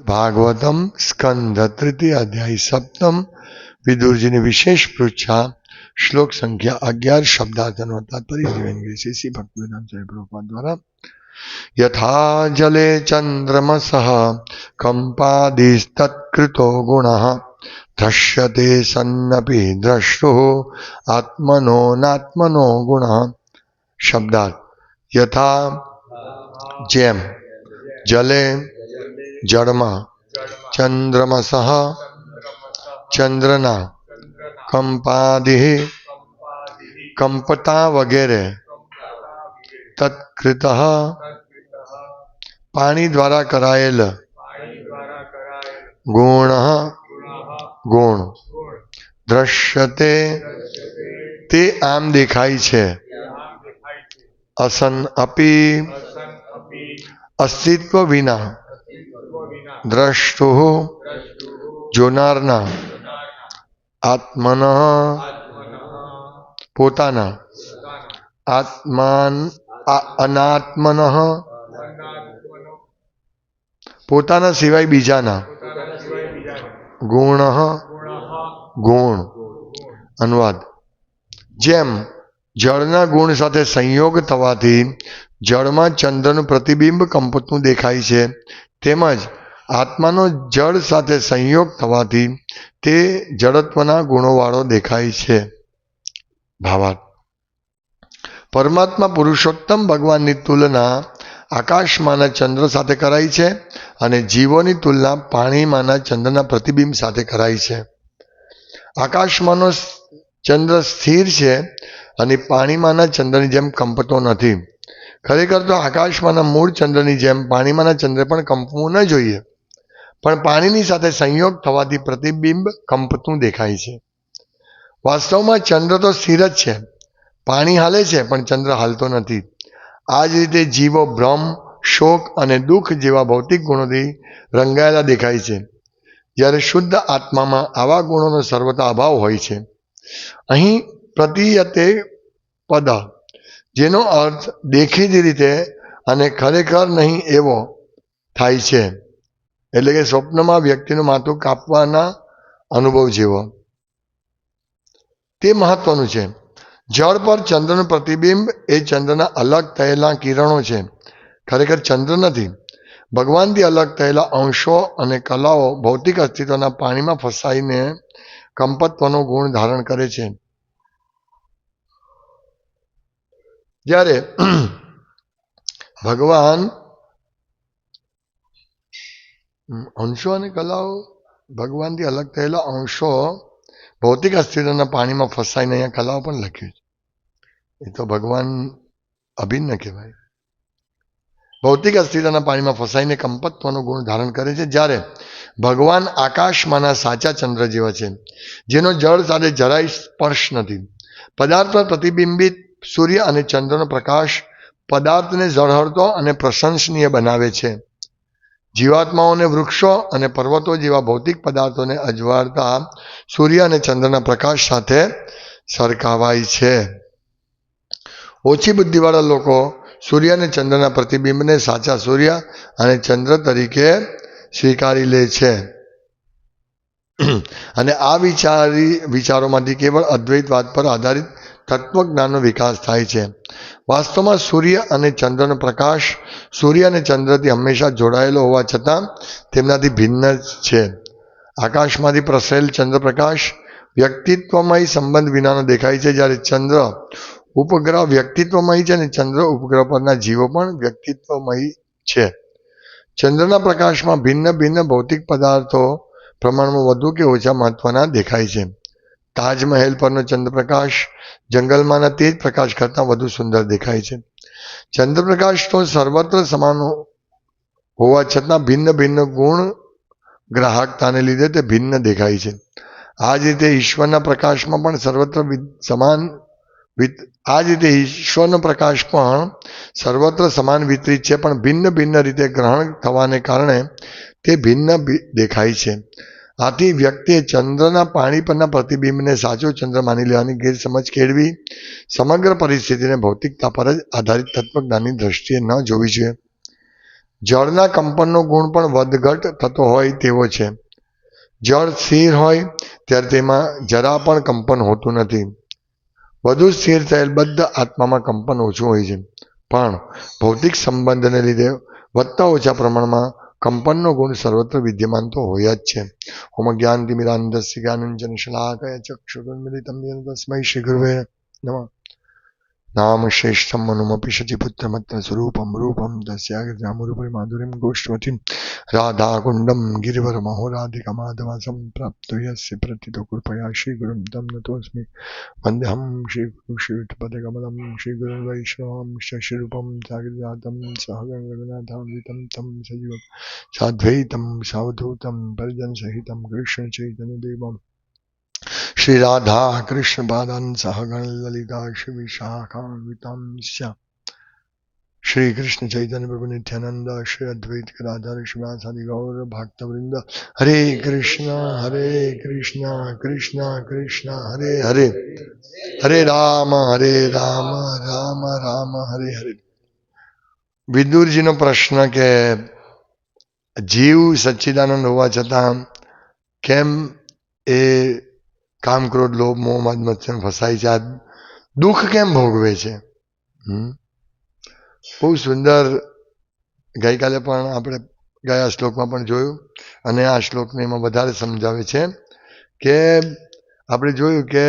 ભાગવતમ સ્કંદ તૃતીય અધ્યાય સપ્તમ વિદુરજીની વિશેષ પૃચ્છા શ્લોક સંખ્યા અગિયાર શબ્દાર્થનો તાત્પર્ય દિવ્યાંગી શ્રી શ્રી ભક્તિવેદાંત સ્વામી પ્રભુપાદ દ્વારા યથા જલે ચંદ્રમસ કંપાદિસ્તત્કૃતો ગુણ દ્રશ્યતે સન્નપી દ્રષ્ટુ આત્મનો નાત્મનો ગુણ શબ્દાર્થ યથા જેમ જલે જળમાં ચંદ્રમસઃ, ચંદ્રના, કંપાદિ, કંપતા વગેરે. તત્કૃત, પાણી દ્વારા કરાયેલ ગુણ ગુણ. દ્રશ્યતે તે આમ દેખાય છે. અસન અપી, અસ્તિત્વ વિના. દ્રષ્ટુ જોનારના આત્મન પોતાના આત્માન અનાત્મન પોતાના સિવાય બીજાના ગુણ ગુણ. અનુવાદ. જેમ જળના ગુણ સાથે સંયોગ થવાથી જળમાં ચંદ્રનું પ્રતિબિંબ કંપતું દેખાય છે, તેમજ આત્માનો જળ સાથે સંયોગ થવાથી તે જડત્વના ગુણોવાળો દેખાય છે. ભાવાર્થ. પરમાત્મા પુરુષોત્તમ ભગવાનની તુલના આકાશમાંના ચંદ્ર સાથે કરાઈ છે અને જીવોની તુલના પાણીમાંના ચંદ્રના પ્રતિબિંબ સાથે કરાઈ છે. આકાશમાંનો ચંદ્ર સ્થિર છે અને પાણીમાંના ચંદ્રની જેમ કંપતો નથી. ખરેખર તો આકાશમાંના મૂળ ચંદ્રની જેમ પાણીમાંના ચંદ્ર પણ કંપવું ન જોઈએ. પણ પાણીની સાથે સંયોગ થવાથી પ્રતિબિંબ કંપતું દેખાય છે. વાસ્તવમાં ચંદ્ર તો સ્થિર જ છે. પાણી હાલે છે, પણ ચંદ્ર હાલતો નથી. આ જ રીતે જીવો ભ્રમ, શોક અને દુઃખ જેવા ભૌતિક ગુણોથી રંગાયેલા દેખાય છે. જ્યારે શુદ્ધ આત્મામાં આવા ગુણોનો સર્વતા અભાવ હોય છે. અહીં પ્રતિયતે પદ, જેનો અર્થ દેખીતી રીતે અને ખરેખર નહીં એવો થાય છે. એટલે કે સ્વપ્નમાં વ્યક્તિનું માથું કાપવાના અનુભવ જેવો. તે મહત્વનું છે. જળ પર ચંદ્રનું પ્રતિબિંબ એ ચંદ્રના અલગ થયેલા કિરણો છે. ખરેખર ચંદ્ર નથી. ભગવાનથી અલગ થયેલા અંશો અને કલાઓ ભૌતિક અસ્તિત્વના પાણીમાં ફસાઈને કંપત્વનો ગુણ ધારણ કરે છે. જ્યારે ભગવાન અંશો અને કલાઓ ભગવાનથી અલગ થયેલા અંશો ભૌતિક અસ્તિત્વના પાણીમાં ફસાઈને અહીંયા કલાઓ પણ લખ્યું છે. એ તો ભગવાન અભિન્ન કહેવાય. ભૌતિક અસ્તિત્વના પાણીમાં ફસાઈને કંપત્વનો ગુણ ધારણ કરે છે. જ્યારે ભગવાન આકાશમાંના સાચા ચંદ્ર જેવા છે, જેનો જળ સાથે જરાય સ્પર્શ નથી. પદાર્થ પર પ્રતિબિંબિત સૂર્ય અને ચંદ્રનો પ્રકાશ પદાર્થને ઝળહળતો અને પ્રશંસનીય બનાવે છે. જીવાત્માઓને વૃક્ષો અને પર્વતો જેવા ભૌતિક પદાર્થોને અજવાળતા સૂર્ય અને ચંદ્રના પ્રકાશ સાથે સરખાવાય છે. ઓછી બુદ્ધિવાળા લોકો સૂર્ય અને ચંદ્રના પ્રતિબિંબને સાચા સૂર્ય અને ચંદ્ર તરીકે સ્વીકારી લે છે. અને આ વિચારી વિચારોમાંથી કેવળ અદ્વૈતવાદ પર આધારિત તત્વજ્ઞાનનો વિકાસ થાય છે. વાસ્તવમાં સૂર્ય અને ચંદ્રનો પ્રકાશ, સૂર્ય અને ચંદ્રથી હંમેશા જોડાયેલો હોવા છતાં તેમનાથી ભિન્ન છે. આકાશમાંથી પ્રસરેલ ચંદ્રપ્રકાશ વ્યક્તિત્વમય સંબંધ વિનાનો દેખાય છે. જ્યારે ચંદ્ર ઉપગ્રહ વ્યક્તિત્વમય છે અને ચંદ્ર ઉપગ્રહ પરના જીવો પણ વ્યક્તિત્વમય છે. ચંદ્રના પ્રકાશમાં ભિન્ન ભિન્ન ભૌતિક પદાર્થો પ્રમાણમાં વધુ કે ઓછા મહત્વના દેખાય છે. તાજમહેલ પરનો ચંદ્રપ્રકાશ જંગલમાંના તે જ પ્રકાશ કરતાં વધુ સુંદર દેખાય છે. ચંદ્રપ્રકાશ તો સર્વત્ર સમાન હોવા છતાં ભિન્ન ભિન્ન ગુણ ગ્રાહકતાને લીધે તે ભિન્ન દેખાય છે. આ જ રીતે ઈશ્વરના પ્રકાશમાં પણ સર્વત્ર સમાન આ જ રીતે ઈશ્વરનો પ્રકાશ પણ સર્વત્ર સમાન વિતરિત છે, પણ ભિન્ન ભિન્ન રીતે ગ્રહણ થવાને કારણે તે ભિન્ન દેખાય છે. આથી વ્યક્તિએ ચંદ્રના પાણી પરના પ્રતિબિંબને સાચો ચંદ્ર માની લેવાની ગેરસમજ કેળવી સમગ્ર પરિસ્થિતિને ભૌતિકતા પર જ આધારિત તત્વજ્ઞાનની દ્રષ્ટિએ ન જોવી જોઈએ. જળના કંપનનો ગુણ પણ વધઘટ થતો હોય તેવો છે. જળ સ્થિર હોય ત્યારે તેમાં જરા પણ કંપન હોતું નથી. વધુ સ્થિર થયેલ બદ્ધ આત્મામાં કંપન ઓછું હોય છે. પણ ભૌતિક સંબંધને લીધે વધતા ઓછા પ્રમાણમાં કંપનનો ગુણ સર્વત્ર વિદ્યમાન તો હોય જ છે. ઓમ જ્ઞાન તિમિરાંધસ્ય જ્ઞાનંજન શલાકય ચક્ષુર્મિલિતમ યેન તસ્મૈ શ્રી ગુરુવે નમઃ. નામ શ્રેષ્ઠમ મનુમપી શચિપુત્રમત્ર સ્વરૂપમ રૂપમ તસ્યાગ્રામરૂપરી માધુરીમ ગોષ્ઠવતીમ રાધાકુંડમ ગિરિવર મહોરાધિકમાધવાસમ પ્રાપ્ત યસ્ય પ્રતિતો કૃપયા શ્રી ગુરુમ તમ નતોસ્મિ વંદ્યહમ શ્રીગુરુ ગુરુ શ્રીયુતપદકમલમ શ્રી ગુરુ વૈષ્ણવમ શશિરૂપમ જાગૃજાતમ સહગણગણનાથાન્વિતમ તમ સજીવમ સાદ્વૈતમ સાવધૂતમ પરિજન સહિતમ કૃષ્ણ ચૈતન્ય શ્રી રાધા કૃષ્ણ પાદન સહગણ લલિતા શ્રી વિશાખાન્વિતમ શ્રી કૃષ્ણ ચૈતન્ય પ્રભુ નિત્યાનંદ શ્રી અદ્વૈત રાધા ઋષિવાસાદિ ગૌર ભક્તવૃંદ હરે કૃષ્ણ હરે કૃષ્ણ કૃષ્ણ કૃષ્ણ હરે હરે હરે રામ હરે રામ રામ રામ હરે હરે વિદુરજીનો પ્રશ્ન કે જીવ સચ્ચિદાનંદ હોવા છતાં કેમ એ કામ ક્રોધ લોભ, મોહ, મદ મત્સર ફસાય છે આ દુઃખ કેમ ભોગવે છે? બહુ સુંદર ગઈકાલે પણ આપણે ગયા શ્લોકમાં પણ જોયું અને આ શ્લોકને એમાં વધારે સમજાવે છે કે આપણે જોયું કે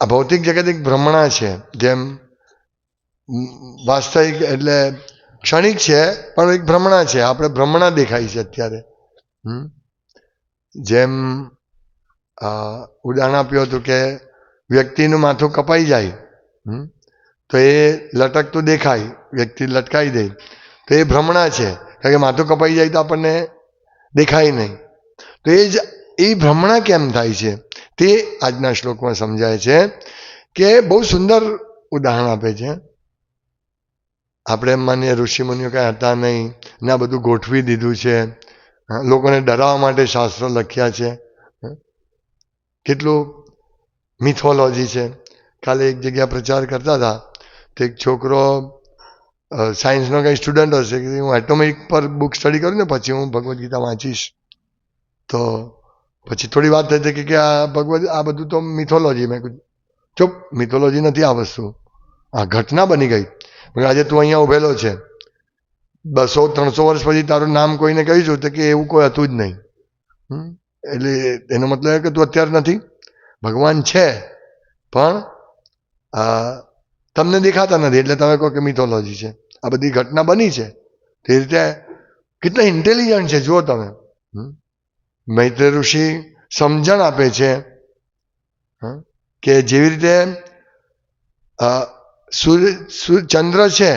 આ ભૌતિક જગત એક ભ્રમણા છે, જેમ વાસ્તવિક એટલે ક્ષણિક છે, પણ એક ભ્રમણા છે આપણે ભ્રમણા દેખાય છે અત્યારે? જેમ ઉદાહરણ આપ્યું હતું કે વ્યક્તિનું માથું કપાઈ જાય? તો એ લટકતું દેખાય, વ્યક્તિ લટકાઈ દે, તો એ ભ્રમણા છે કારણ કે માથું કપાઈ જાય તો આપણને દેખાય નહીં તો એ જ, એ ભ્રમણા કેમ થાય છે તે આજના શ્લોકમાં સમજાય છે કે બહુ સુંદર ઉદાહરણ આપે છે આપણે માનીએ ઋષિમુનિઓ કાંઈ હતા નહીં, ને આ બધું ગોઠવી દીધું છે લોકોને ડરાવવા માટે શાસ્ત્રો લખ્યા છે. કેટલું મિથોલોજી છે. કાલે એક જગ્યા પ્રચાર કરતા હતા. તો એક છોકરો સાયન્સનો કંઈ સ્ટુડન્ટ હશે કે હું એટોમિક પર બુક સ્ટડી કરું ને પછી હું ભગવદ્ ગીતા વાંચીશ. તો પછી થોડી વાત થઈ હતી કે- આ ભગવદ, આ બધું તો મિથોલોજી. મેં કીધું, ચૂપ, મિથોલોજી નથી આ વસ્તુ. આ ઘટના બની ગઈ. આજે તું અહીંયા ઉભેલો છે. બસો, ત્રણસો વર્ષ પછી તારું નામ કોઈને કહીશું તો કે એવું કોઈ હતું જ નહીં? એટલે એનો મતલબ એ કે તું અત્યારે નથી. ભગવાન છે, પણ તમને દેખાતા નથી. એટલે તમે કહો કે મિથોલોજી છે. આ બધી ઘટના બની છે. તે રીતે કેટલા ઇન્ટેલિજન્ટ છે, જુઓ તમે. હમ? મૈત્રેય ઋષિ સમજણ આપે છે? કે જેવી રીતે સૂર્ય, ચંદ્ર છે,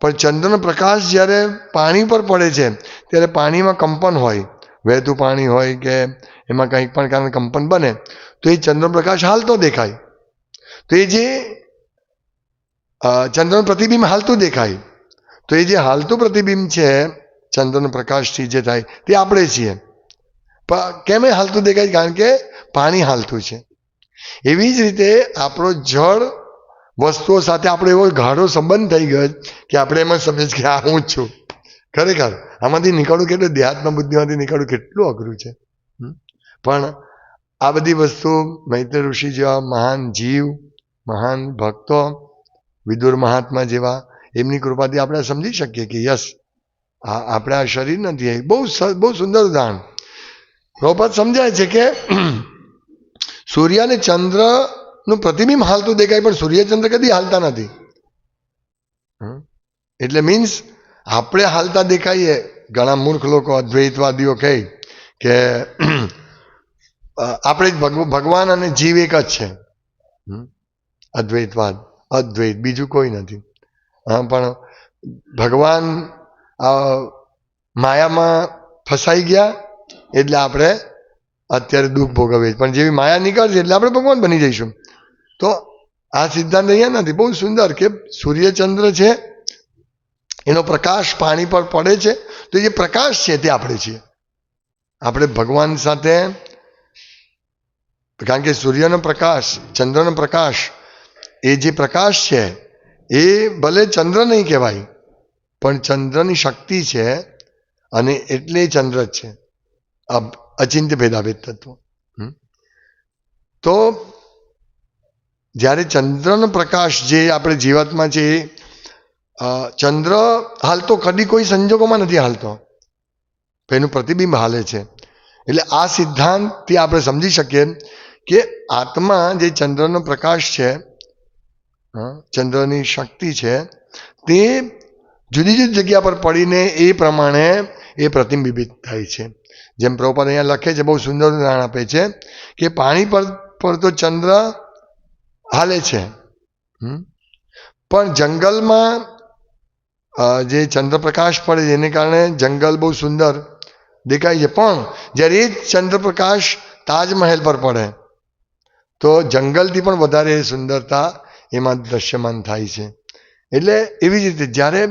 પણ ચંદ્રનો પ્રકાશ જ્યારે પાણી પર પડે છે, ત્યારે પાણીમાં કંપન હોય. વહેતું પાણી હોય કે એમાં કંઈક પણ કારણે કંપન બને, તો એ ચંદ્રપ્રકાશ હાલતો દેખાય. તો એ જે ચંદ્રનું પ્રતિબિંબ હાલતું દેખાય. તો એ જે હાલતું પ્રતિબિંબ છે, ચંદ્રનો પ્રકાશથી જે થાય, તે આપણે છીએ. પણ કેમ એ હાલતું દેખાય? કારણ કે પાણી હાલતું છે. એવી જ રીતે આપણો જળ વસ્તુઓ સાથે આપણો એવો ગાઢો સંબંધ થઈ ગયો કે આપણે એમાં સમજ કે આ હું જ છું. ખરેખર. આમાંથી નીકળવું કેટલું? દેહાત્મા બુદ્ધિમાંથી નીકળવું કેટલું અઘરું છે? પણ આ બધી વસ્તુ મૈત્ર ઋષિ જેવા મહાન જીવ, મહાન ભક્તો, વિદુર મહાત્મા જેવા, એમની કૃપાથી આપણે સમજી શકીએ કે યસ, આ આપણા શરીર નથી. બહુ બહુ સુંદર ઉદાહરણ. રોપત સમજાય છે કે સૂર્ય અને ચંદ્રનું પ્રતિબિંબ હાલતું દેખાય, પણ સૂર્યચંદ્ર કદી હાલતા નથી? એટલે મીન્સ આપણે હાલતા દેખાઈએ, ઘણા મૂર્ખ લોકો, અદ્વૈતવાદીઓ કહે કે આપણે જ ભગવ- ભગવાન અને જીવ એક જ છે? અદ્વૈતવાદ, અદ્વૈત, બીજું કોઈ નથી. હા, પણ ભગવાન માયામાં ફસાઈ ગયા એટલે આપણે અત્યારે દુઃખ ભોગવીએ પણ જેવી માયા નીકળશે એટલે આપણે ભગવાન બની જઈશું. તો આ સિદ્ધાંત અહીંયા નથી. બહુ સુંદર કે સૂર્યચંદ્ર છે એનો પ્રકાશ પાણી પર પડે છે. તો જે પ્રકાશ છે તે આપણે છીએ. આપણે ભગવાન સાથે, કારણ કે સૂર્યનો પ્રકાશ, ચંદ્રનો પ્રકાશ, એ જે પ્રકાશ છે, એ ભલે ચંદ્ર નહીં કહેવાય, પણ ચંદ્રની શક્તિ છે અને એટલે ચંદ્ર જ છે. અચિંત્ય ભેદાભેદ તત્વ. તો જ્યારે ચંદ્રનો પ્રકાશ જે આપણે જીવાતમાં છે એ ચંદ્ર હાલતો કદી કોઈ સંજોગોમાં નથી હાલતો. એનું પ્રતિબિંબ હાલે છે. એટલે આ સિદ્ધાંતથી આપણે સમજી શકીએ કે આત્મા જે ચંદ્રનો પ્રકાશ છે ચંદ્રની શક્તિ છે, તે જુદી જુદી જગ્યા પર પડીને એ પ્રમાણે એ પ્રતિબિંબિત થાય છે. જેમ પ્રભુપાદ અહીંયા લખે છે, બહુ સુંદર ઉદાહરણ આપે છે કે પાણી પર પર તો ચંદ્ર હાલે છે? પણ જંગલમાં જે ચંદ્રપ્રકાશ પડે જેને કારણે જંગલ બહુ સુંદર દેખાય છે. પણ જ્યારે એ ચંદ્રપ્રકાશ તાજમહેલ પર પડે, તો જંગલથી પણ વધારે સુંદરતા એમાં દ્રશ્યમાન થાય છે. એટલે એવી જ રીતે જ્યારે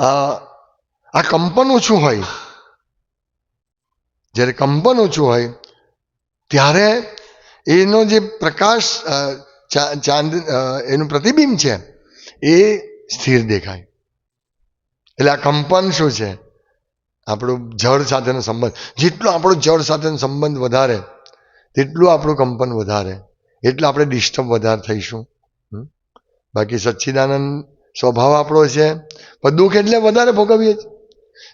આ કંપન ઓછું હોય, જ્યારે કંપન ઓછું હોય, ત્યારે એનો જે પ્રકાશ ચાંદ એનું પ્રતિબિંબ છે, એ સ્થિર દેખાય. એટલે આ કંપન શું છે? આપણું જળ સાથેનો સંબંધ. જેટલો આપણો જળ સાથેનો સંબંધ વધારે, તેટલું આપણું કંપન વધારે. એટલું આપણે ડિસ્ટર્બ વધારે થઈશું? બાકી સચ્ચિદાનંદ સ્વભાવ આપણો છે, પણ દુઃખ એટલે વધારે ભોગવીએ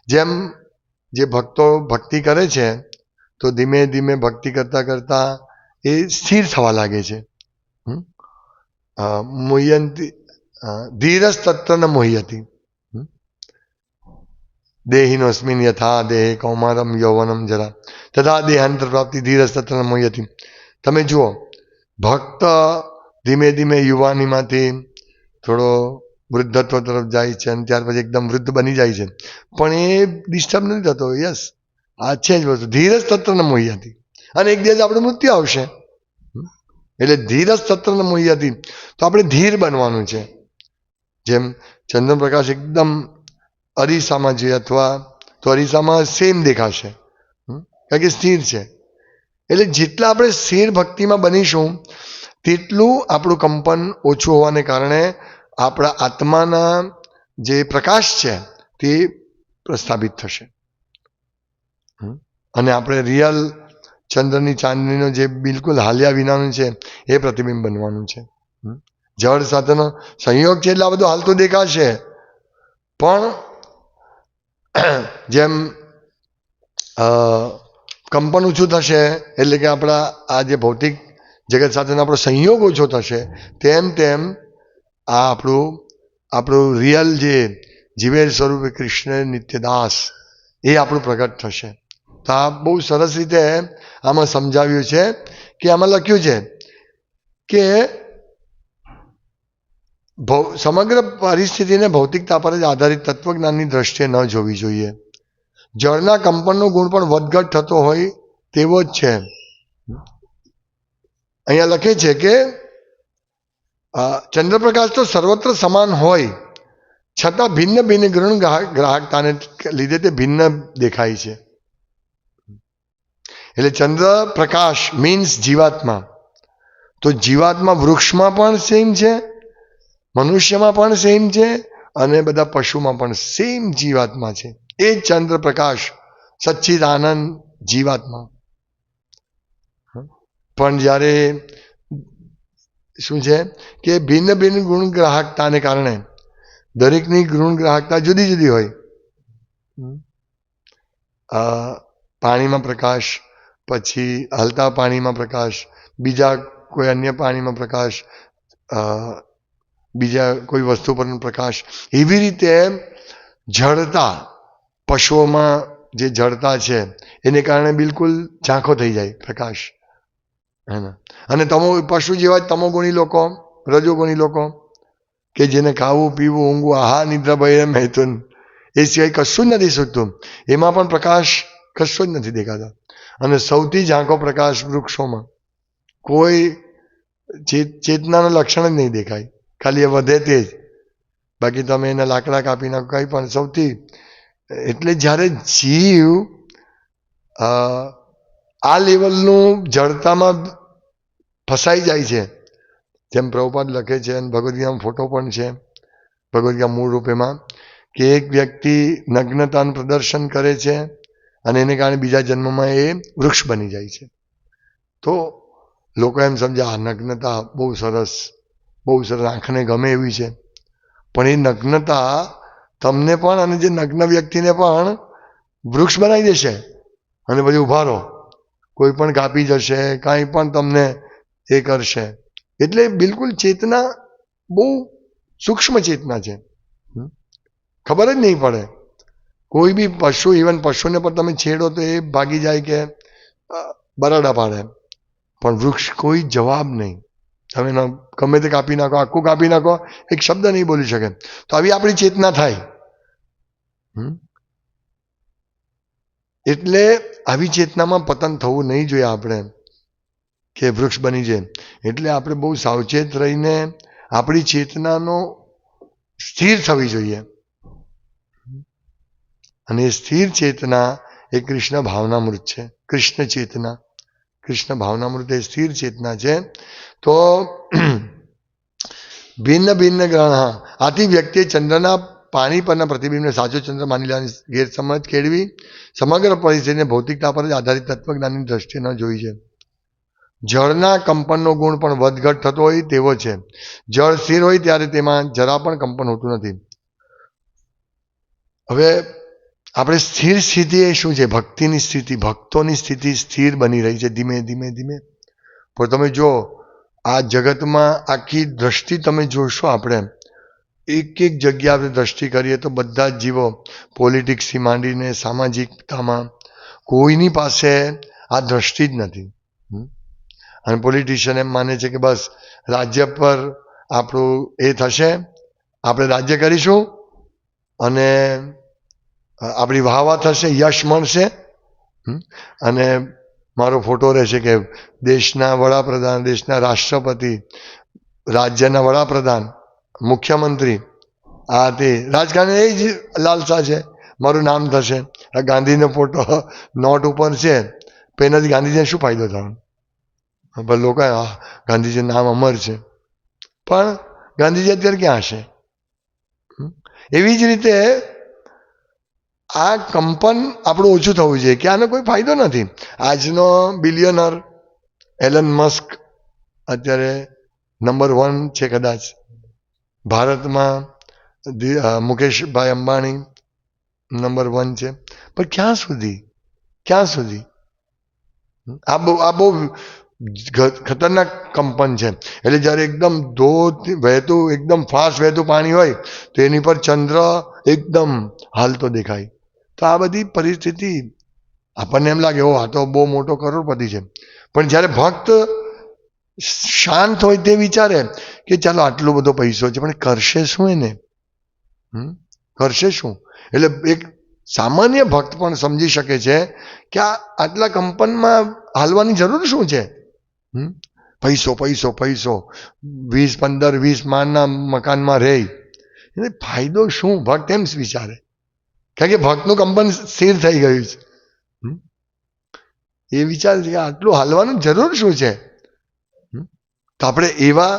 જેમ જે ભક્તો ભક્તિ કરે છે, તો ધીમે ધીમે ભક્તિ કરતાં કરતાં એ સ્થિર થવા લાગે છે. હમ? મુહ્યંતી ધીરજ તત્વ મોહ્યતી. હમ? દેહિનોસ્મિન યથા દેહ કૌમારમ યૌવનમ જરા. તથા દેહાંતર પ્રાપ્તિ ધીરજ તત્વ મોહ્યતી. તમે જુઓ, ભક્ત ધીમે ધીમે યુવાનીમાંથી થોડો વૃદ્ધત્વ તરફ જાય છે અને ત્યાર પછી એકદમ વૃદ્ધ બની જાય છે. પણ એ ડિસ્ટર્બ નથી થતો, યસ. આ છે જ વસ્તુ. ધીરજ તત્વને મોહી હતી અને એક દિવસ આપણું મૃત્યુ આવશે. એટલે ધીરજ તત્વને મોહી હતી તો આપણે ધીર બનવાનું છે. જેમ ચંદ્રપ્રકાશ એકદમ અરીસામાં જોઈએ અથવા તો અરીસામાં સેમ દેખાશે? કારણ કે સ્થિર છે. એટલે જેટલા આપણે સ્થિર ભક્તિમાં બનીશું, તેટલું આપણું કંપન ઓછું હોવાને કારણે આપણા આત્માના જે પ્રકાશ છે તે પ્રસ્થાપિત થશે. અને આપણે રિયલ ચંદ્રની ચાંદનીનો જે બિલકુલ હાલ્યા વિનાનું છે, એ પ્રતિબિંબ બનવાનું છે? જળ સાથેનો સંયોગ છે એટલે આ બધું હાલતું દેખાશે. પણ, જેમ કંપન ઓછું થશે, એટલે કે આપણા આ જે ભૌતિક જગત સાથેનો આપણો સંયોગ ઓછો થશે, તેમ તેમ આ આપણું આપણું રિયલ જે જીવેર સ્વરૂપે કૃષ્ણ નિત્યદાસ, એ આપણું પ્રગટ થશે. તો આ બહુ સરસ રીતે આમાં સમજાવ્યું છે કે આમાં લખ્યું છે કે ભૌ- સમગ્ર પરિસ્થિતિને ભૌતિકતા પર જ આધારિત તત્વજ્ઞાનની દ્રષ્ટિએ ન જોવી જોઈએ. જળના કંપનનો ગુણ પણ વધઘટ થતો હોય તેવો જ છે. અહીંયા લખે છે કે ચંદ્રપ્રકાશ તો સર્વત્ર સમાન હોય, છતાં ભિન્ન ભિન્ન ગ્રહણ ગ્રાહકતાને લીધે તે ભિન્ન દેખાય છે. એટલે ચંદ્ર પ્રકાશ મીન્સ જીવાત્મા. તો જીવાત્મા વૃક્ષમાં પણ સેમ છે મનુષ્યમાં પણ સેમ છે અને બધા પશુમાં પણ સેમ જીવાત્મા છે. એ જ ચંદ્ર પ્રકાશ સચ્ચિદ આનંદ જીવાત્મા પણ જ્યારે શું છે કે ભિન્ન ભિન્ન ગુણગ્રાહકતાને કારણે દરેકની ગુણગ્રાહકતા જુદી જુદી હોય. પાણીમાં પ્રકાશ, પછી હલતા પાણીમાં પ્રકાશ, બીજા કોઈ અન્ય પાણીમાં પ્રકાશ બીજા કોઈ વસ્તુ પરનો પ્રકાશ. એવી રીતે જળતા પશુઓમાં જે જળતા છે, એને કારણે બિલકુલ ઝાંખો થઈ જાય પ્રકાશ. હે ને? અને તમો પશુ જેવા જ તમોગુણી લોકો, રજોગુણી લોકો, કે જેને ખાવું, પીવું, ઊંઘવું આહા નિદ્રા ભય મહેતુન એ સિવાય કશું જ નથી શકતું એમાં પણ પ્રકાશ કશો જ નથી દેખાતો. અને સૌથી ઝાંખો પ્રકાશ વૃક્ષોમાં કોઈ ચેત- ચેતનાનું લક્ષણ જ નહીં દેખાય. ખાલી એ વધે તે જ. બાકી તમે એને લાકડા કાપી નાખો કંઈ પણ સૌથી, એટલે જ્યારે જીવ આ લેવલનું જડતામાં ફસાઈ જાય છે, જેમ પ્રભુપાદ લખે છે અને ભગવદ્ ગીતામાં ફોટો પણ છે ભગવદ્ગીતા મૂળ રૂપેમાં, કે એક વ્યક્તિ નગ્નતાનું પ્રદર્શન કરે છે અને એને કારણે બીજા જન્મમાં એ વૃક્ષ બની જાય છે. તો લોકો એમ સમજે, આ નગ્નતા બહુ સરસ બહુ સરસ આંખને ગમે એવી છે. પણ એ નગ્નતા તમને પણ અને જે નગ્ન વ્યક્તિને પણ વૃક્ષ બનાવી દેશે અને પછી ઊભા રહો. કોઈ પણ કાપી જશે, કાંઈ પણ તમને એ કરશે. એટલે બિલકુલ ચેતના બહુ સૂક્ષ્મ ચેતના છે. ખબર જ નહીં પડે. કોઈ બી પશુ ઇવન પશુને પણ તમે છેડો તો એ ભાગી જાય કે બરાડા પાડે. પણ વૃક્ષ કોઈ જવાબ નહીં. તમે ગમે તે કાપી નાખો, આખું કાપી નાખો, એક શબ્દ નહીં બોલી શકે. તો આવી આપણી ચેતના થાય? એટલે આવી ચેતનામાં પતન થવું નહીં જોઈએ આપણે, કે વૃક્ષ બની જાય. એટલે આપણે બહુ સાવચેત રહીને આપણી ચેતનાનો સ્થિર થવી જોઈએ. અને સ્થિર ચેતના એ કૃષ્ણ ભાવનામૃત છે. કૃષ્ણ ચેતના. કૃષ્ણ ભાવનામૃત એ સ્થિર ચેતના છે, તો ભિન્ન ભિન્ન ગ્રહણ, હા. આથી વ્યક્તિએ ચંદ્રના પાણી પરના પ્રતિબિંબને સાચો ચંદ્ર માની લેવાની ગેરસમજ કેળવી, સમગ્ર પરિસ્થિતિને ભૌતિકતા પર જ આધારિત તત્વજ્ઞાનની દ્રષ્ટિએ ન જોઈ છે. જળના કંપનનો ગુણ પણ વધઘટ થતો હોય તેવો છે. જળ સ્થિર હોય ત્યારે તેમાં જરા પણ કંપન હોતું નથી. હવે આપણે સ્થિર સ્થિતિ એ શું છે? ભક્તિની સ્થિતિ, ભક્તોની સ્થિતિ સ્થિર બની રહી છે ધીમે ધીમે ધીમે. પણ તમે જો, આ જગતમાં આખી દ્રષ્ટિ તમે જોશો આપણે એક એક જગ્યા આપણે દ્રષ્ટિ કરીએ તો બધા જ જીવો પોલિટિક્સથી માંડીને સામાજિકતામાં કોઈની પાસે આ દ્રષ્ટિ જ નથી? અને પોલિટિશિયન એમ માને છે કે બસ રાજ્ય પર આપણું એ થશે, આપણે રાજ્ય કરીશું અને આપણી વાહવા થશે, યશ મળશે? અને મારો ફોટો રહેશે કે દેશના વડાપ્રધાન, દેશના રાષ્ટ્રપતિ, રાજ્યના વડાપ્રધાન, મુખ્યમંત્રી, આ તે રાજકારણ એ જ લાલસા છે, મારું નામ થશે આ ગાંધીનો ફોટો નોટ ઉપર છે એનાથી ગાંધીજીને શું ફાયદો થવાનો પણ લોકો ગાંધીજીનું નામ અમર છે પણ ગાંધીજી અત્યારે ક્યાં હશે? એવી જ રીતે આ કંપન આપણું ઓછું થવું જોઈએ કે આનો કોઈ ફાયદો નથી. આજનો બિલિયનર એલન મસ્ક અત્યારે નંબર વન છે કદાચ. ભારતમાં મુકેશભાઈ અંબાણી નંબર વન છે. પણ ક્યાં સુધી? ક્યાં સુધી? આ બહુ આ બહુ ખતરનાક કંપન છે. એટલે જ્યારે એકદમ ધોધ વહેતું, એકદમ ફાસ્ટ વહેતું પાણી હોય, તો એની પર ચંદ્ર એકદમ હાલતો દેખાય. તો આ બધી પરિસ્થિતિ આપણને એમ લાગે ઓ આ તો બહુ મોટો કરોડપતિ છે. પણ જ્યારે ભક્ત શાંત હોય તે વિચારે કે ચાલો આટલો બધો પૈસો છે, પણ કરશે શું એને? કરશે શું? એટલે એક સામાન્ય ભક્ત પણ સમજી શકે છે કે આ આટલા કંપનમાં હાલવાની જરૂર શું છે? પૈસો પૈસો પૈસો. વીસ પંદર, વીસ માળના મકાનમાં રહે. એટલે ફાયદો શું? ભક્ત એમ વિચારે. કારણ કે ભક્તનું કંપન સ્થિર થઈ ગયું છે? એ વિચાર છે કે આટલું હાલવાનું જરૂર શું છે તો આપણે એવા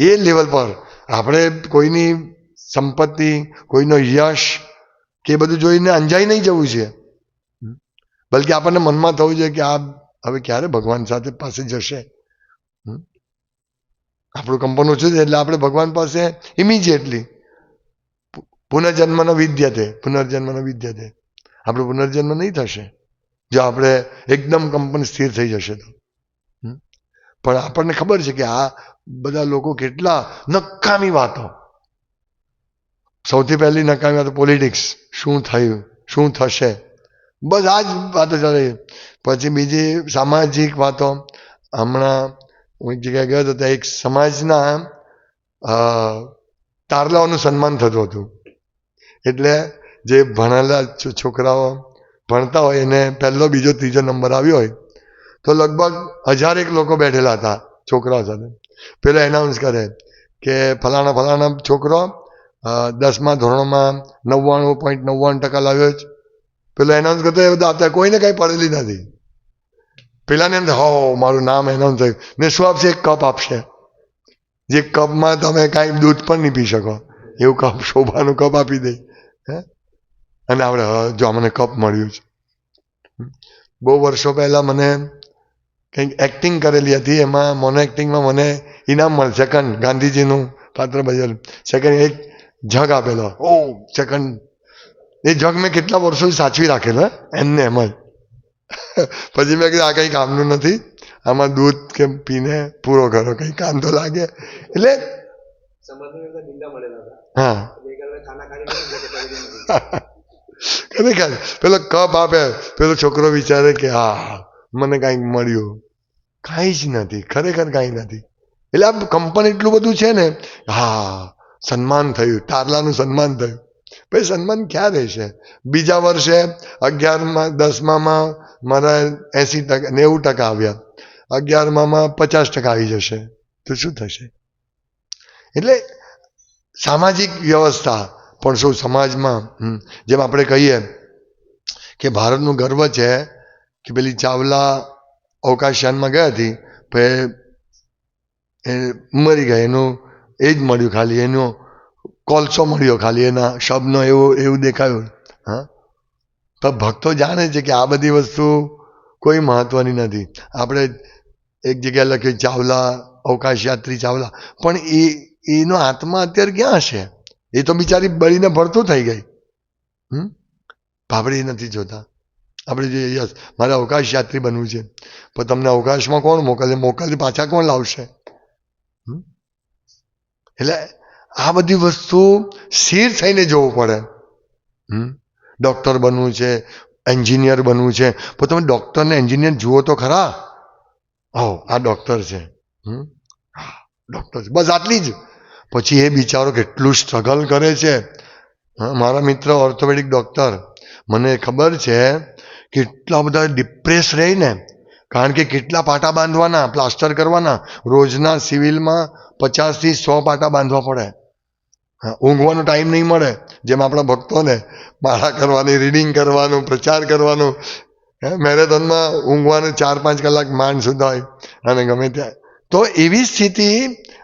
એ લેવલ પર આપણે કોઈની સંપત્તિ, કોઈનો યશ કે બધું જોઈને અંજાઈ નહીં જવું છે? બલકે આપણને મનમાં થવું જોઈએ કે આ હવે ક્યારે ભગવાન સાથે પાસે જશે? આપણું કંપન ઓછું છે એટલે આપણે ભગવાન પાસે ઇમિજિએટલી પુનર્જન્મનો વિદ્યતે પુનર્જન્મનો વિદ્યતે આપણું પુનર્જન્મ નહીં થશે. જો આપણે એકદમ કંપન સ્થિર થઈ જશે તો? પણ આપણને ખબર છે કે આ બધા લોકો કેટલા નકામી વાતો. સૌથી પહેલી નકામી વાતો પોલિટિક્સ. શું થયું? શું થશે? બસ આ જ વાતો ચાલે પછી બીજી સામાજિક વાતો. હમણાં હું એક જગ્યાએ ગયો હતો, ત્યાં એક સમાજના તારલાઓનું સન્માન થતું હતું. એટલે જે ભણેલા છોકરાઓ ભણતા હોય, એને પહેલો બીજો ત્રીજો નંબર આવ્યો હોય, તો લગભગ હજારેક લોકો બેઠેલા હતા છોકરાઓ સાથે. પેલો એનાઉન્સ કરે કે ફલાણા ફલાણા છોકરો દસમા ધોરણમાં નવ્વાણું પોઈન્ટ નવ્વાણું ટકા લાવ્યો છે. પેલો એનાઉન્સ કરતો, એ બધા આપતા કોઈને કાંઈ પડેલી નથી. પેલાને એમ હો, મારું નામ એનાઉન્સ થયું. ને શું આપશે? એક કપ આપશે. જે કપમાં તમે કાંઈ દૂધ પણ નહીં પી શકો. એવું કપ, શોભાનું કપ આપી દે. હે? અને આપણે જો મને કપ મળ્યું છે. બહુ વર્ષો પહેલાં મને કંઈક એક્ટિંગ કરેલી હતી એમાં મોનો એક્ટિંગમાં મને ઇનામ મળે સેકન્ડ ગાંધીજીનું પાત્ર ભજન સેકન્ડ એક જગ આપેલો. ઓ સેકન્ડ એ જગ મેં કેટલા વર્ષો સાચવી રાખેલો એમને એમ જ. પછી મેં કીધું આ કંઈ કામનું નથી. આમાં દૂધ કે પીને પૂરો કરો કંઈ કામ તો લાગે. એટલે હા. નથી. ખરેખર પેલો કપ આપે, પેલો છોકરો વિચારે કે હા મને કાંઈક મળ્યું. કાંઈ જ નથી, ખરેખર કાંઈ નથી. એટલે આ કંપન એટલું બધું છે ને, હા, સન્માન થયું, તારલાનું સન્માન થયું. ભાઈ, સન્માન ક્યાં રહેશે? બીજા વર્ષે અગિયારમાં, દસમામાં મારા એંસી ટકા, નેવું ટકા આવ્યા. અગિયારમાં પચાસ ટકા આવી જશે. તો શું થશે? એટલે સામાજિક વ્યવસ્થા પણ શું સમાજમાં જેમ આપણે કહીએ કે ભારતનું ગર્વ છે કે પેલી ચાવલા અવકાશયાનમાં ગઈ હતી એ મરી ગયા, એનું એ જ મળ્યું ખાલી, એનો કોલસો મળ્યો ખાલી, એના શબનો એવો, એવું દેખાયું, હા. તો ભક્તો જાણે છે કે આ બધી વસ્તુ કોઈ મહત્વની નથી. આપણે એક જગ્યાએ લખ્યું, ચાવલા અવકાશ યાત્રી ચાવલા, પણ એ, એનો આત્મા અત્યારે ક્યાં હશે? એ તો બિચારી બળીને ભરતું થઈ ગઈ. હમ? આપણે નથી જોતા. આપણે જોઈએ, યસ, મારે અવકાશ યાત્રી બનવું છે. પણ તમને અવકાશમાં કોણ મોકલે? મોકલી પાછા કોણ લાવશે? એટલે આ બધી વસ્તુ સ્થિર થઈને જોવું પડે. ડૉક્ટર બનવું છે, એન્જિનિયર બનવું છે. પણ તમે ડૉક્ટરને એન્જિનિયર જુઓ તો ખરા? ઓ આ ડૉક્ટર છે. ડૉક્ટર છે. બસ આટલી જ. પછી એ બિચારો કેટલું સ્ટ્રગલ કરે છે. મારા મિત્ર ઓર્થોપેડિક ડૉક્ટર મને ખબર છે કેટલા બધા ડિપ્રેસ રહે ને. કારણ કે કેટલા પાટા બાંધવાના પ્લાસ્ટર કરવાના રોજના સિવિલમાં પચાસથી સો પાટા બાંધવા પડે. હા, ઊંઘવાનો ટાઈમ નહીં મળે જેમ આપણા ભક્તોને માળા કરવાની રીડિંગ કરવાનું પ્રચાર કરવાનું. મેરેથોનમાં ઊંઘવાનું ચાર પાંચ કલાક માંડ સુધા હોય અને ગમે ત્યાં. તો એવી સ્થિતિ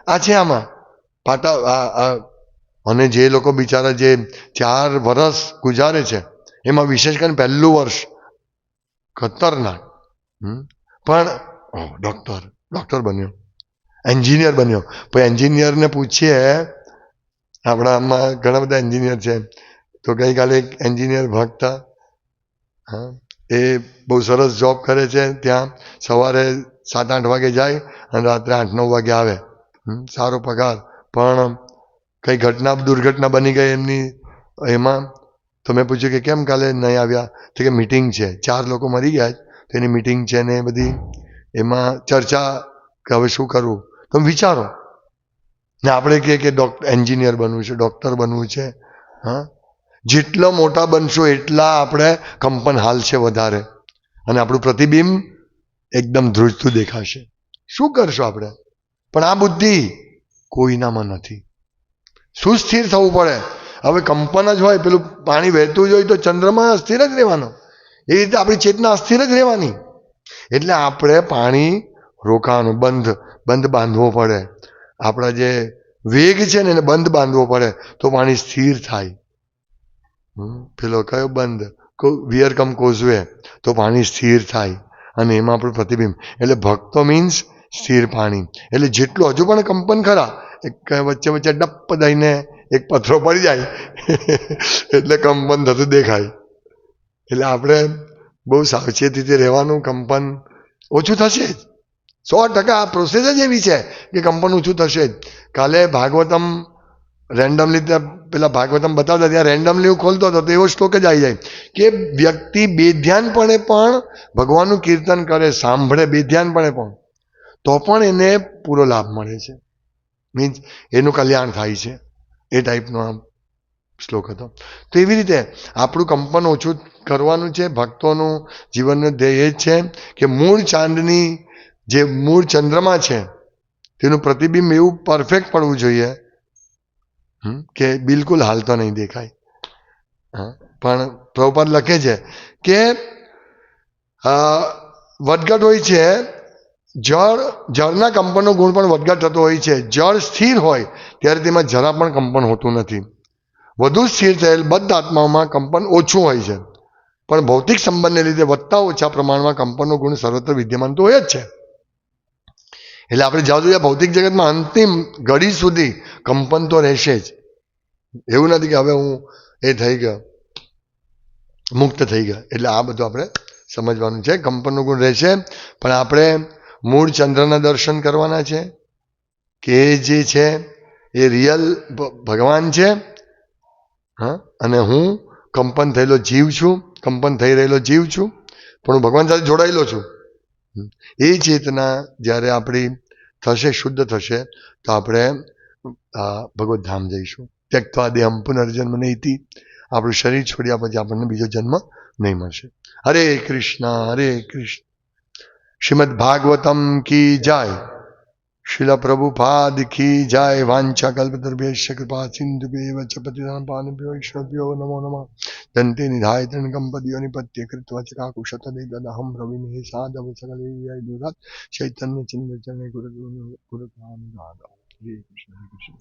આ છે આમાં. પાટા અને જે લોકો બિચારા જે ચાર વર્ષ ગુજારે છે, એમાં વિશેષ કરીને પહેલું વર્ષ ખતરનાક. પણ ડૉક્ટર ડૉક્ટર બન્યો. એન્જિનિયર બન્યો. પછી એન્જિનિયરને પૂછીએ, આપણા આમાં ઘણા બધા એન્જિનિયર છે. તો ગઈકાલે એક એન્જિનિયર ભક્ત હા, એ બહુ સરસ જોબ કરે છે ત્યાં. સવારે સાત આઠ વાગે જાય અને રાત્રે આઠ નવ વાગે આવે. સારો પગાર. પણ કઈ ઘટના, દુર્ઘટના બની ગઈ એમની, એમાં? તો મેં પૂછ્યું કે કેમ કાલે નહીં આવ્યા? તો કે મિટિંગ છે. ચાર લોકો મરી ગયા તો એની મિટિંગ છે ને એ બધી. એમાં ચર્ચા કે હવે શું કરવું? તમે વિચારો. ને આપણે કહીએ કે ડોક્ટર એન્જિનિયર બનવું છે, ડૉક્ટર બનવું છે. હા? જેટલા મોટા બનશો એટલા આપણે કંપન હાલ છે વધારે. અને આપણું પ્રતિબિંબ એકદમ ધ્રુજતું દેખાશે. શું કરશો આપણે? પણ આ બુદ્ધિ કોઈનામાં નથી. સુસ્થિર થવું પડે? હવે કંપન જ હોય, પેલું પાણી વહેતું જ હોય તો ચંદ્રમાં અસ્થિર જ રહેવાનો. એ રીતે આપણી ચેતના અસ્થિર જ રહેવાની. એટલે આપણે પાણી રોકાવાનું, બંધ બંધ બાંધવો પડે. આપણા જે વેગ છે ને એને બંધ બાંધવો પડે, તો પાણી સ્થિર થાય. પેલો કયો બંધ? વિયર કમ કોઝવે, તો પાણી સ્થિર થાય. અને એમાં આપણું પ્રતિબિંબ. એટલે ભક્તો મીન્સ સ્થિર પાણી. એટલે જેટલું હજુ પણ કંપન ખરા, એક વચ્ચે વચ્ચે ડપ્પ દઈને એક પથરો પડી જાય, એટલે કંપન થતું દેખાય. એટલે આપણે બહુ સાવચેતીથી રહેવાનું, કંપન ઓછું થશે જ. સો ટકા આ પ્રોસેસ જ એવી છે કે કંપન ઓછું થશે જ. કાલે ભાગવતમ રેન્ડમલી પેલા ભાગવતમ બતાવતા ત્યાં રેન્ડમલી હું ખોલતો હતો, તો એવો શ્લોક જ આવી જાય. કે વ્યક્તિ બેધ્યાનપણે પણ ભગવાનનું કીર્તન કરે, સાંભળે બેધ્યાનપણે પણ. તો પણ એને પૂરો લાભ મળે છે. મીન્સ એનું કલ્યાણ થાય છે. એ ટાઈપનો આમ શ્લોક હતો. તો એવી રીતે આપણું કંપન ઓછું કરવાનું છે. ભક્તોનું જીવનનું ધ્યેય એ જ છે કે મૂળ ચાંદની જે મૂળ ચંદ્રમા છે, તેનું પ્રતિબિંબ એવું પરફેક્ટ પડવું જોઈએ કે બિલકુલ હાલતો નહીં દેખાય. પણ પ્રભુપાદ લખે છે કે વધઘટ હોય છે જળ, જળના કંપનનો ગુણ પણ વધઘટ થતો હોય છે. જળ સ્થિર હોય ત્યારે તેમાં જરા પણ કંપન હોતું નથી. વધુ સ્થિર થયેલ બદ્ધ આત્માઓમાં કંપન ઓછું હોય છે. પણ ભૌતિક સંબંધને લીધે વધતા ઓછા પ્રમાણમાં કંપનનો ગુણ સર્વત્ર વિદ્યમાન તો હોય જ છે. એટલે આપણે જ્યાં જોઈએ ભૌતિક જગતમાં અંતિમ ઘડી સુધી કંપન તો રહેશે જ. એવું નથી કે હવે હું એ થઈ ગયો, મુક્ત થઈ ગયા. એટલે આ બધું આપણે સમજવાનું છે. કંપનનો ગુણ રહેશે. પણ આપણે મૂળ ચંદ્રના દર્શન કરવાના છે, કે જે છે, એ રિયલ ભગવાન છે, હા, અને હું કંપન થયેલો જીવ છું, કંપન થઈ રહેલો જીવ છું, પણ હું ભગવાન સાથે જોડાયેલો છું. એ ચેતના જ્યારે આપણી થશે, શુદ્ધ થશે, તો આપણે ભગવત ધામ જઈશું. ત્યક્તવા દેહમ પુનર્જન્મ નહીં આપણું શરીર છોડ્યા પછી આપણને બીજો જન્મ નહીં મળશે. હરે કૃષ્ણ હરે કૃષ્ણ. શ્રીમદ ભાગવતમ કી જાય શિલા પ્રભુપાદ કી જાય વાંછા કલ્પતર્ભ્યશ્ચ કૃપા સિંધુભ્યવ ચ પતિનાં પાનભ્યો ઈશ્વરભ્યો નમો નમઃ દંતે નિધાય ત્રણકંપદીઓ નિપત્ય કૃત્વા ચ કાકુશતદે તદહમ રવિમિહિ સાધવ સકલે વિય દુરાત ચૈતન્ય ચંદ્રચરણે ગુરુ ગુરુતાન ગાધવ હરે કૃષ્ણ હરે કૃષ્ણ